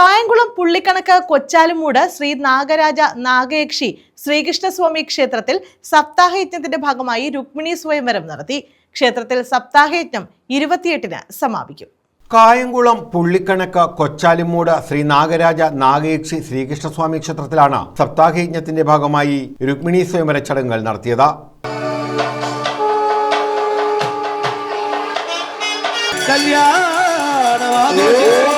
കായംകുളം പുള്ളിക്കണക്ക് കൊച്ചാലുമൂട് ശ്രീ നാഗരാജ നാഗയക്ഷി ശ്രീകൃഷ്ണസ്വാമി ക്ഷേത്രത്തിൽ സപ്താഹയജ്ഞത്തിന്റെ ഭാഗമായി രുക്മിണി സ്വയംവരം നടത്തി. ക്ഷേത്രത്തിൽ സപ്താഹയജ്ഞം ഇരുപത്തിയെട്ടിന് സമാപിക്കും. കായംകുളം പുള്ളിക്കണക്ക് കൊച്ചാലിമൂട് ശ്രീ നാഗരാജ നാഗയക്ഷി ശ്രീകൃഷ്ണസ്വാമി ക്ഷേത്രത്തിലാണ് സപ്താഹയജ്ഞത്തിന്റെ ഭാഗമായി രുക്മിണി സ്വയംവര ചടങ്ങുകൾ നടത്തിയത്. മല്ലലോചനായ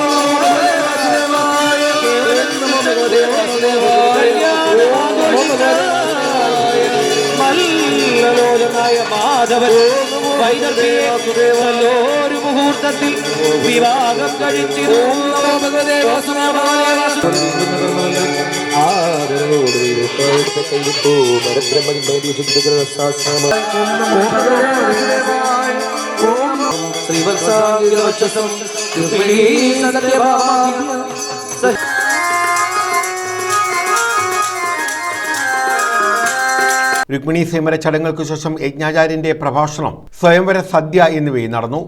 മാധവൻ. ഒരു മുഹൂർത്തത്തിൽ. വിവാഹം കഴിച്ചിരുന്നു. ശ്രീവത്സാംഗിലോച്ചസം സത്യഭാമ. രുക്മിണി സേമര ചടങ്ങുകൾക്ക് ശേഷം യജ്ഞാചാര്യന്റെ പ്രഭാഷണം സ്വയംവര സദ്യ എന്നിവയും നടന്നു.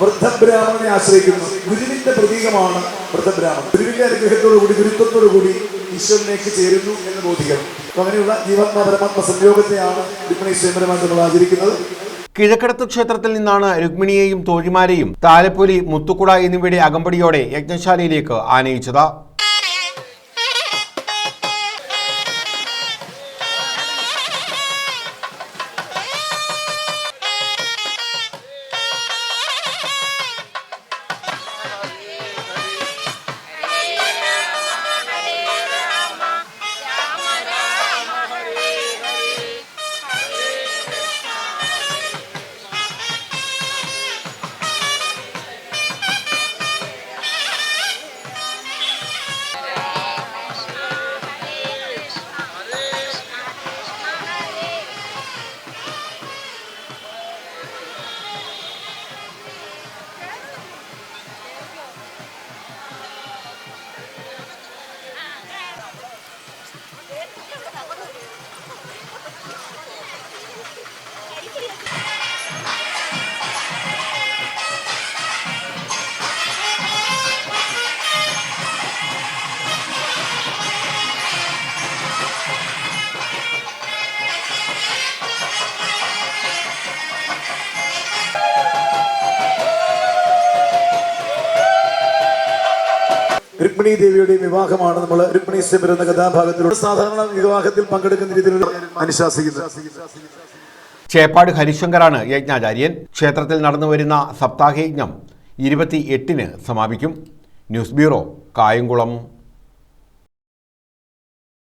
വൃദ്ധബ്രാഹ്മണനെ ആശ്രയിക്കുന്നു ഗുരുവിന്റെ പ്രതീകമാണ് വൃദ്ധബ്രാഹ്മണൻ. ഗുരുവിന്റെ അനുഗ്രഹത്തോടു കൂടി ഗുരുത്വത്തോടു കൂടി ഈശ്വരനേക്ക് ചേരുന്നു എന്ന് ബോധിക്കണം അങ്ങനെയുള്ള ജീവാത്മ പരമാത്മ സംയോഗത്തെയാണ് രുക്മിണി സ്വയംവരമായിട്ട് നമ്മൾ ആചരിക്കുന്നത്. കിഴക്കടത്ത് ക്ഷേത്രത്തിൽ നിന്നാണ് രുക്മിണിയെയും തോഴിമാരെയും താലപ്പൊലി മുത്തുക്കുട എന്നിവയുടെ അകമ്പടിയോടെ യജ്ഞശാലയിലേക്ക് ആനയിച്ചത്. രുക്മിണി ദേവിയുടെ വിവാഹമാണ് നമ്മൾ രുക്മിണി സ്വയംവരം എന്ന കഥാഭാഗത്തിലൂടെ സാധാരണ വിവാഹത്തിൽ പങ്കെടുക്കുന്ന രീതിയിൽ അനുശാസിക്കുന്നത്. ചേപ്പാട് ഹരിശങ്കറാണ് യജ്ഞാചാര്യൻ. ക്ഷേത്രത്തിൽ നടന്നുവരുന്ന സപ്താഹയജ്ഞം ഇരുപത്തി എട്ടിന് സമാപിക്കും. News bureau Kayamkulam.